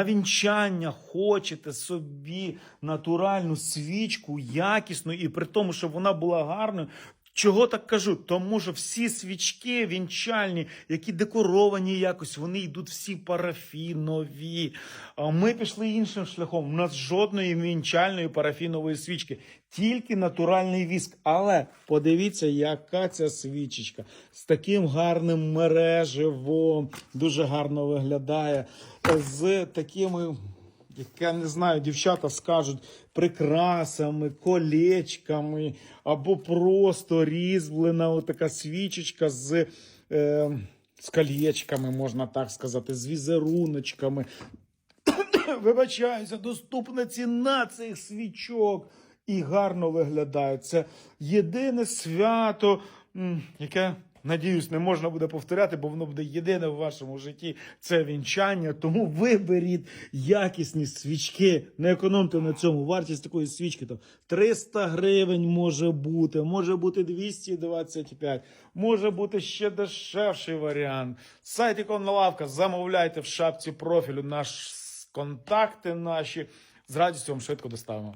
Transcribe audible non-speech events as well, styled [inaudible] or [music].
На вінчання хочете собі натуральну свічку, якісну, і при тому, щоб вона була гарною. Чого так кажу? Тому що всі свічки вінчальні, які декоровані якось, вони йдуть всі парафінові. А ми пішли іншим шляхом. У нас жодної вінчальної парафінової свічки, тільки натуральний віск. Але подивіться, яка ця свічечка з таким гарним мереживом, дуже гарно виглядає, з такими. Як я не знаю, дівчата скажуть прикрасами, колечками, або просто різьблена отака свічечка з, е, з колечками, можна так сказати, з візеруночками. [coughs] Вибачаюся, доступна ціна цих свічок і гарно виглядає. Це єдине свято, яке. Надіюсь, не можна буде повторяти, бо воно буде єдине в вашому житті. Це вінчання. Тому виберіть якісні свічки. Не економте на цьому. Вартість такої свічки там 300 гривень може бути, може бути 225, може бути ще дешевший варіант. Сайт Іконна лавка. Замовляйте в шапці профілю наш контакти наші. З радістю вам швидко доставимо.